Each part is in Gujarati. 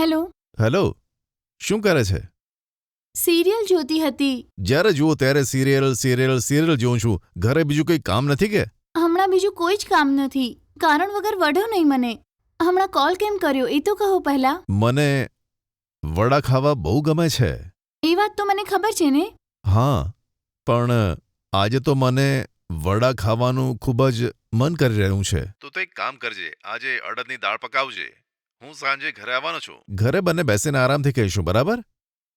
હેલો. હેલો. શું કરે છે? સિરિયલ જોતી હતી. જ્યારે જુઓ ત્યારે સિરિયલ સિરિયલ સિરિયલ જોઉં છું. ઘરે બીજું કંઈ કામ નથી કે? હમણાં બીજું કોઈ જ કામ નથી. કારણ વગર વઢો નહીં મને. હમણાં કોલ કેમ કર્યો? એ તો કહો પહેલા. મને વડા ખાવા બહુ ગમે છે. એ વાત તો મને ખબર છે ને? હા પણ આજે તો મને વડા ખાવાનું ખૂબ જ મન કરી રહ્યું છે. તો તો એક કામ કરજે. આજે અડદની દાળ પકાવજે. હું સાંજે ઘરે આવવાનો છું. ઘરે બંને બેસીને આરામથી કહીશું બરાબર?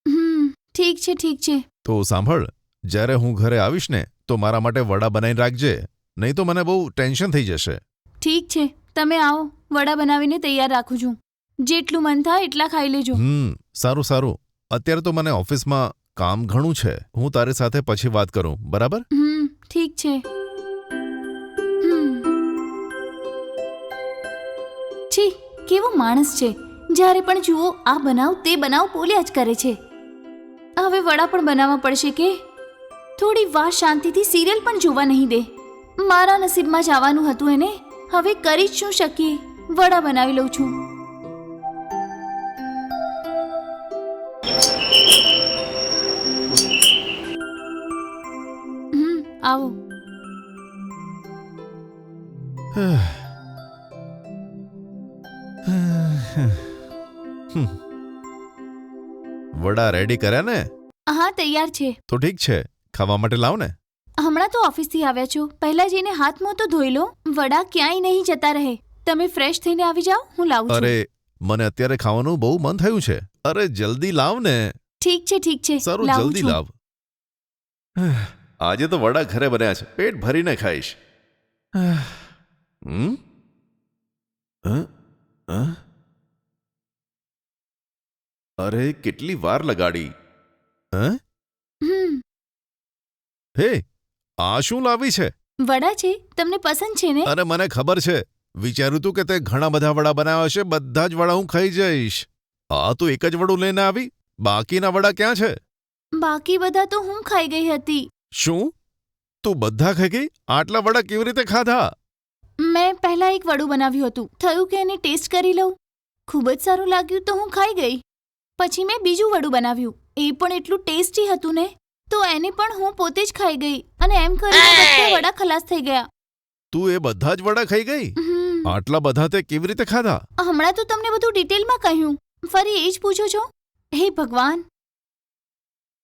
હમ ઠીક છે ઠીક છે. તો સાંભળ જ્યારે હું ઘરે આવીશ ને તો મારા માટે વડા બનાવીને રાખજે નહીં તો મને બહુ ટેન્શન થઈ જશે. ઠીક છે તમે આવો વડા બનાવીને તૈયાર રાખું છું. જેટલું મન થાય એટલા ખાઈ લેજો. હમ સારું સારું. અત્યારે તો મને ઓફિસમાં કામ ઘણું છે. હું તારી સાથે પછી વાત કરું બરાબર? હમ ઠીક છે. કેવો માણસ છે? જ્યારે પણ જુઓ, આ બનાવ તે બનાવ બોલ્યા જ કરે છે. હવે વડા પણ બનાવવા પડશે કે? થોડી વાર શાંતિથી સિરિયલ પણ જોવા નહીં દે. મારા નસીબમાં જવાનું હતું એને. હવે કરી જ શું શકીએ? વડા બનાવી લઉં છું. હમ, આવો. વડા રેડી કર્યા ને? હા તૈયાર છે. તો ઠીક છે. ખાવા માટે લાવ ને. હમણાં તો ઓફિસથી આવ્યા છો. પહેલા જઈને હાથ મોં તો ધોઈ લો. વડા ક્યાંય નહીં જતા રહે. તમે ફ્રેશ થઈને આવી જાઓ હું લાવું છું. અરે મને અત્યારે ખાવાનું બહુ મન થયું છે. અરે જલ્દી લાવ ને. ઠીક છે ઠીક છે. સારું લાવું જલ્દી છું. લાવ. આજે તો વડા ઘરે બન્યા છે. પેટ ભરીને ખાઈશ. હમ? અ? અ? અરે કેટલી વાર લગાડી. હે? હમ. હે આ શું લાવી છે? વડા છે તમને પસંદ છે ને? અરે મને ખબર છે. વિચાર્યું તું કે તે ઘણા બધા વડા બનાવ્યા છે બધા જ વડા હું ખાઈ જઈશ. આ તો એક જ વડું લઈને આવી. બાકીના વડા ક્યાં છે? બાકી બધા તો હું ખાઈ ગઈ હતી. શું? તું બધા ખાઈ ગઈ? આટલા વડા કેવી રીતે ખાધા? મેં પહેલા એક વડું બનાવ્યું હતું. થયું કે એને ટેસ્ટ કરી લઉં? ખૂબ જ સારું લાગ્યું તો હું ખાઈ ગઈ. પછી મેં બીજું વડું બનાવ્યું. એ પણ એટલું ટેસ્ટી હતું ને. તો એને પણ હું પોતે જ ખાઈ ગઈ અને એમ કરીને બધા વડા ખલાસ થઈ ગયા. તું એ બધા જ વડા ખાઈ ગઈ? આટલા બધા તે કેવી રીતે ખાધા? હમણાં તો તમને બધું ડિટેલમાં કહ્યું. ફરી એ જ પૂછો છો? હે ભગવાન!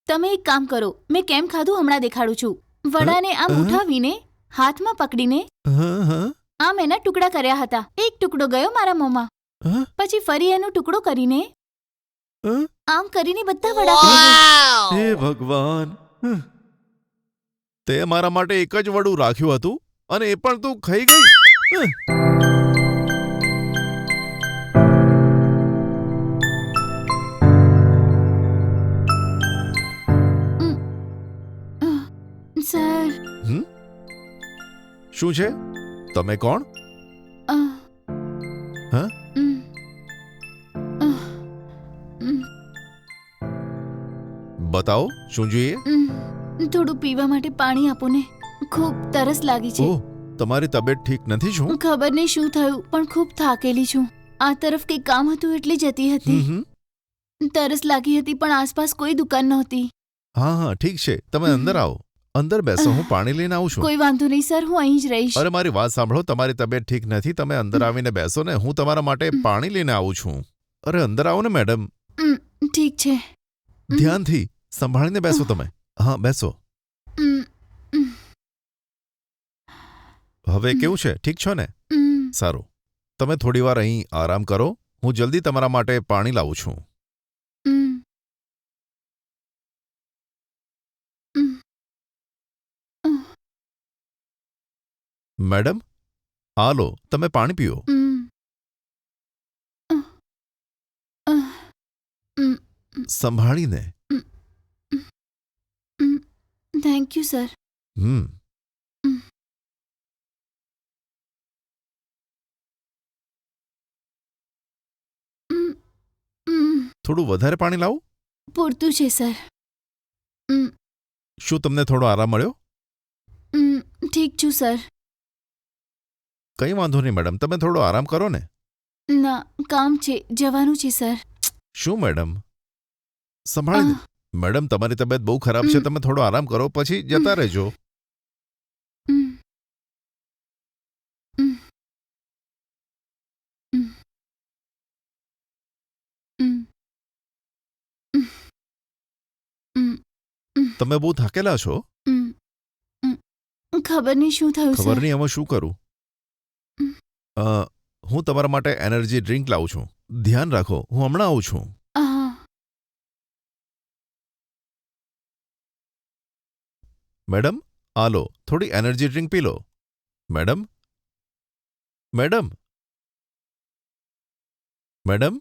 તમે એક કામ કરો મેં કેમ ખાધું હમણાં દેખાડું છું. વડાને આમ ઉઠાવીને હાથમાં પકડીને હા હા. આમ એના ટુકડા કર્યા હતા. એક ટુકડો ગયો મારા મોંમાં. પછી ફરી એનો ટુકડો કરીને? આમ કરીને બધા વડા હે ભગવાન. તે મારા માટે એક જ વડું રાખ્યું હતું અને એ પણ તું ખાઈ ગઈ. સર. શું છે? તમે કોણ? બતાવો શું જોઈએ? થોડું પીવા માટે પાણી આપો ને. ખૂબ તરસ લાગી છે. તમારી તબિયત ઠીક નથી શું? ખબર નહીં શું થયું પણ ખૂબ થાકેલી છું. આ તરફ કંઈક કામ હતું એટલે જતી હતી. તરસ લાગી હતી પણ આસપાસ કોઈ દુકાન નહોતી. હા હા ઠીક છે. તમે અંદર આવો. અંદર બેસો હું પાણી લઈને આવું છું. કોઈ વાંધો નહીં સર હું અહીં જ રહીશ. અરે મારી વાત સાંભળો તમારી તબિયત ઠીક નથી તમે અંદર આવીને બેસો ને હું તમારા માટે પાણી લઈને આવું છું. અરે અંદર આવો ને મેડમ. ઠીક છે. ધ્યાનથી. સંભાળીને બેસો તમે. હા, બેસો. હવે કેવું છે? ઠીક છો ને? સારું. તમે થોડી વાર અહીં આરામ કરો. હું જલ્દી તમારા માટે પાણી લાવું છું. મેડમ, આ લો, તમે પાણી પીઓ. સંભાળીને. Thank you sir hmm. થોડું વધારે પાણી લાવું. પૂરતું છે સર ઉમ, શું તમને થોડો આરામ મળ્યો? ઉમ, ઠીક છું સર કંઈ વાંધો નહીં મેડમ તમે થોડો આરામ કરો ને. ના કામ છે. જવાનું છે સર શું મેડમ સંભાળી મેડમ તમારી તબિયત બહુ ખરાબ છે તમે થોડો આરામ કરો પછી જતા રહેજો. તમે બહુ થાકેલા છો. ખબર નહીં શું થયું ખબર નહીં આમાં શું કરું? હું તમારા માટે એનર્જી ડ્રિંક લાવું છું. ધ્યાન રાખો હું હમણાં આવું છું. મેડમ આ લો થોડી એનર્જી ડ્રિંક પી લો madam madam madam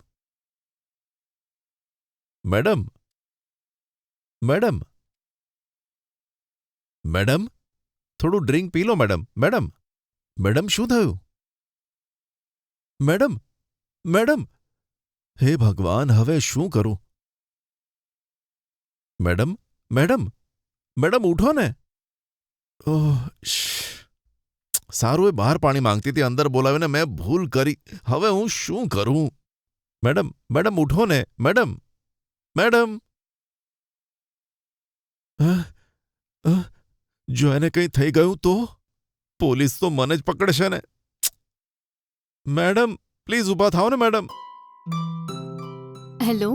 madam madam madam થોડું ડ્રિંક પી લો મેડમ મેડમ મેડમ શું થયું મેડમ મેડમ હે ભગવાન હવે શું કરું મેડમ મેડમ મેડમ ઉઠો ને. ઓહ. સારું એ બહાર પાણી માંગતી હતી અંદર બોલાવીને મેં ભૂલ કરી. હવે હું શું કરું? મેડમ મેડમ ઉઠો ને. Madam madam. જો એને કંઈ થઈ ગયું તો? પોલીસ તો મને જ પકડશે ને. મેડમ પ્લીઝ ઊભા થાઓ ને મેડમ. હેલો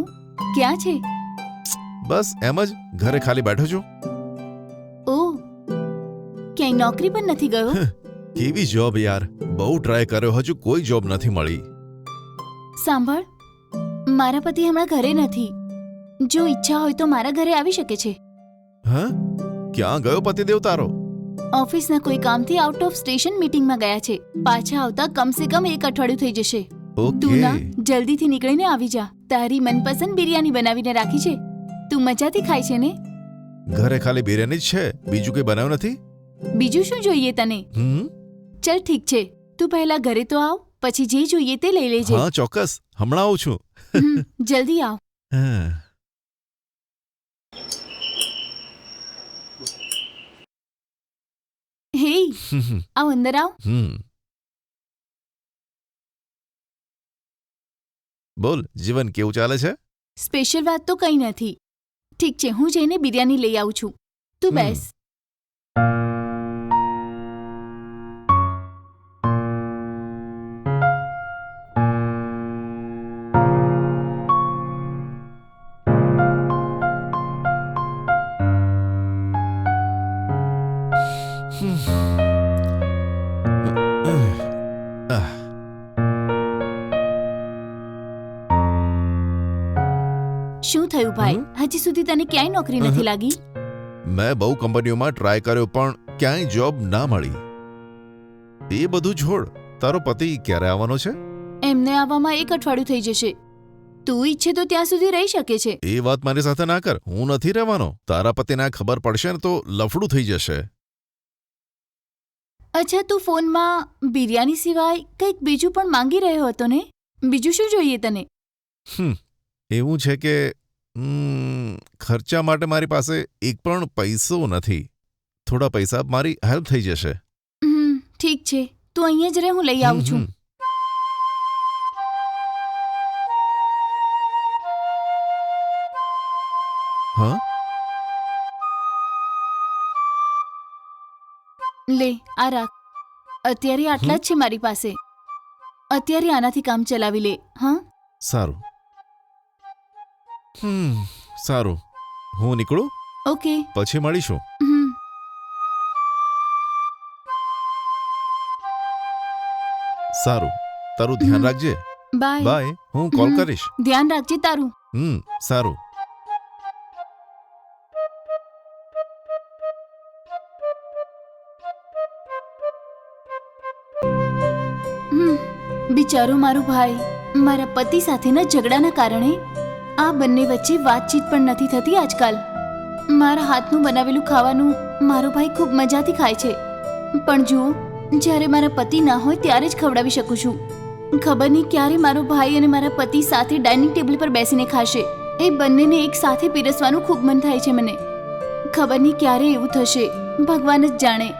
ક્યાં છે? બસ એમ જ ઘરે ખાલી બેઠો છું. નોકરી પણ નથી ગયો? કેવી જોબ યાર. બહુ ટ્રાય કર્યો હજુ કોઈ જોબ નથી મળી. સાંભળ મારા પતિ હમણાં ઘરે નથી. જો ઈચ્છા હોય તો મારા ઘરે આવી શકે છે. હા? ક્યાં ગયો પતિદેવ તારો? ઓફિસના કોઈ કામથી આઉટ ઓફ સ્ટેશન મીટિંગમાં ગયા છે. પાછા આવતા કમસે કમ એક અઠવાડિયું થઈ જશે. તું ના જલ્દીથી નીકળીને આવી જા. તારી મનપસંદ બિરયાની બનાવીને રાખી છે. તું મજાથી ખાય છે ને? ઘરે ખાલી બિરયાની જ છે? બીજું કંઈ બનાવ્યું નથી? બીજું શું જોઈએ તને? હમ? ચલ ઠીક છે. તું પહેલા ઘરે તો આવ પછી જે જોઈએ તે લઈ લેજે. હા ચોક્કસ. હમણાં આવું છું. હમ, જલ્દી આવ. હા. હે આવ અંદર આવ. હમ. બોલ જીવન કેવું ચાલે છે? સ્પેશિયલ વાત તો કંઈ નથી. ઠીક છે હું જઈને બિરયાની લઈ આવું છું. તું હમ. બેસ. હજી સુધી તને ક્યાંય નોકરી નથી લાગી? મેં બહુ કંપનીઓમાં ટ્રાય કર્યો પણ ક્યાંય જોબ ના મળી. એ બધું છોડ તારો પતિ ક્યારે આવવાનો છે? એમને આવવામાં એક અઠવાડિયું થઈ જશે. તું ઈચ્છે તો ત્યાં સુધી રહી શકે છે. એ વાત મારી સાથે ના કર હું નથી રહેવાનો. તારા પતિને ખબર પડશે ને તો લફડું થઈ જશે. અચ્છા તું ફોનમાં બિરયાની સિવાય કંઈક બીજું પણ માંગી રહ્યો હતો ને? બીજું શું જોઈએ તને? હમ એવું છે કે ઉમ, ખર્ચા માટે મારી પાસે એક પણ પૈસો નથી. થોડા પૈસા મારી હેલ્પ થઈ જશે. હમ ઠીક છે. તું અહીંયા જ રહે હું લઈ આવું છું. હમ, હમ. હા? લે આ રાખ. અત્યારે આટલા જ છે મારી પાસે. અત્યારે આનાથી કામ ચલાવી લે હા? સારું. હમ સારું. હું નીકળું? ઓકે. પછી મળીશું. હમ. સારું. તારું ધ્યાન રાખજે. બાય. બાય. હું કોલ હમ. કરીશ. ધ્યાન રાખજે તારું. હમ સારું. હમ, બિચારો મારો ભાઈ મારા પતિ સાથેના ઝઘડાના કારણે આ બંને વચ્ચે વાતચીત પણ નથી થતી આજકાલ. મારા હાથનું બનાવેલું ખાવાનું મારો ભાઈ ખૂબ મજાથી ખાય છે. પણ જુઓ જ્યારે મારા પતિ ના હોય ત્યારે જ ખવડાવી શકું છું. ખબર નહીં ક્યારે મારો ભાઈ અને મારા પતિ સાથે ડાઇનિંગ ટેબલ પર બેસીને ખાશે. એ બંનેને એક સાથે પીરસવાનું ખૂબ મન થાય છે મને. ખબર નહીં ક્યારે એવું થશે, ભગવાન જ જાણે.